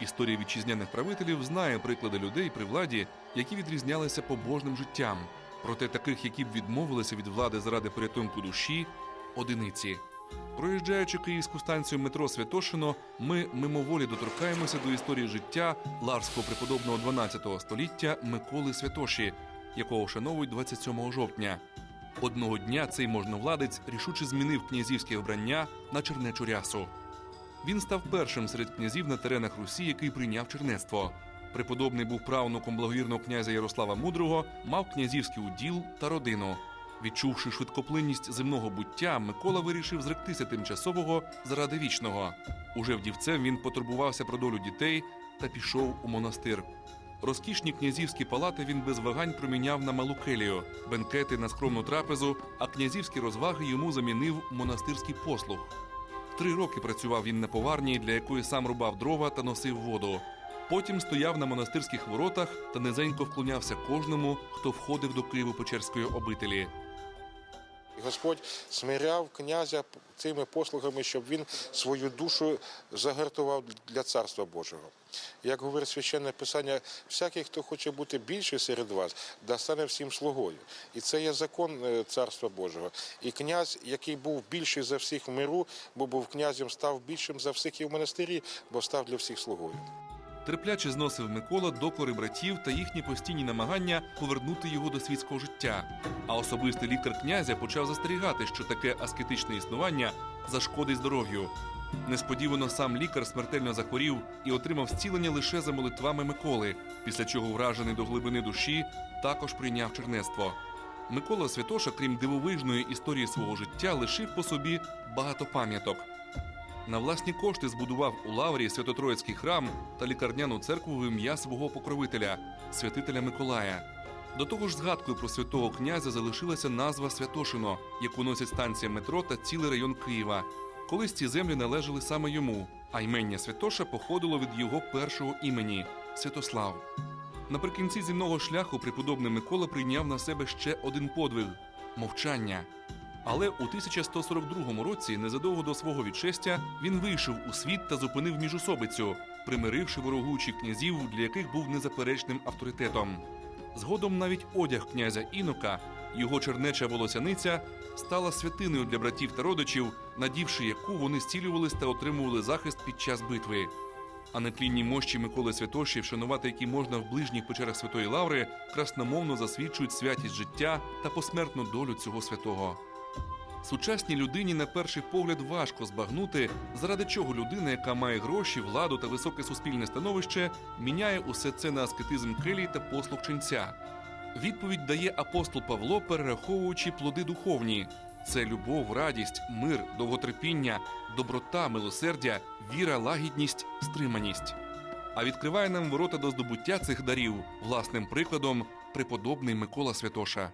Історія вітчизняних правителів знає приклади людей при владі, які відрізнялися побожним життям. Проте таких, які б відмовилися від влади заради порятунку душі, одиниці. Проїжджаючи київську станцію метро Святошино, ми мимоволі доторкаємося до історії життя ларського преподобного 12 століття Миколи Святоші, якого вшановують 27 жовтня. Одного дня цей можновладець рішуче змінив князівське вбрання на чернечу рясу. Він став першим серед князів на теренах Русі, який прийняв чернецтво. Преподобний був правнуком благовірного князя Ярослава Мудрого, мав князівський уділ та родину. Відчувши швидкоплинність земного буття, Микола вирішив зректися тимчасового заради вічного. Уже вдівцем він потурбувався про долю дітей та пішов у монастир. Розкішні князівські палати він без вагань проміняв на малу келію, бенкети на скромну трапезу, а князівські розваги йому замінив монастирський послуг. Три роки працював він на поварні, для якої сам рубав дрова та носив воду. Потім стояв на монастирських воротах та низенько вклонявся кожному, хто входив до Києво-Печерської обителі. І Господь смиряв князя цими послугами, щоб він свою душу загартував для царства Божого. Як говорить священне писання, всякий, хто хоче бути більший серед вас, да стане всім слугою. І це є закон е, царства Божого. І князь, який був більший за всіх в миру, бо був князем, став більшим за всіх і в монастирі, бо став для всіх слугою. Терпляче зносив Микола докори братів та їхні постійні намагання повернути його до світського життя. А особистий лікар князя почав застерігати, що таке аскетичне існування зашкодить здоров'ю. Несподівано сам лікар смертельно захворів і отримав зцілення лише за молитвами Миколи, після чого вражений до глибини душі також прийняв чернецтво. Микола Святоша, крім дивовижної історії свого життя, лишив по собі багато пам'яток. На власні кошти збудував у Лаврі Свято-Троїцький храм та лікарняну церкву в ім'я свого покровителя, святителя Миколая. До того ж, згадкою про святого князя залишилася назва Святошино, яку носять станція метро та цілий район Києва. Колись ці землі належали саме йому, а ймення Святоша походило від його першого імені Святослав. Наприкінці земного шляху преподобний Микола прийняв на себе ще один подвиг мовчання. Але у 1142 році, незадовго до свого відшестя, він вийшов у світ та зупинив міжусобицю, примиривши ворогуючих князів, для яких був незаперечним авторитетом. Згодом навіть одяг князя Інока, його чернеча волосяниця, стала святиною для братів та родичів, надівши яку вони зцілювались та отримували захист під час битви. А нетлінні мощі Миколи Святоші, вшанувати які можна в ближніх печерах Святої Лаври, красномовно засвідчують святість життя та посмертну долю цього святого. Сучасній людині на перший погляд важко збагнути, заради чого людина, яка має гроші, владу та високе суспільне становище, міняє усе це на аскетизм келії та послуг ченця. Відповідь дає апостол Павло, перераховуючи плоди духовні: це любов, радість, мир, довготерпіння, доброта, милосердя, віра, лагідність, стриманість. А відкриває нам ворота до здобуття цих дарів власним прикладом преподобний Микола Святоша.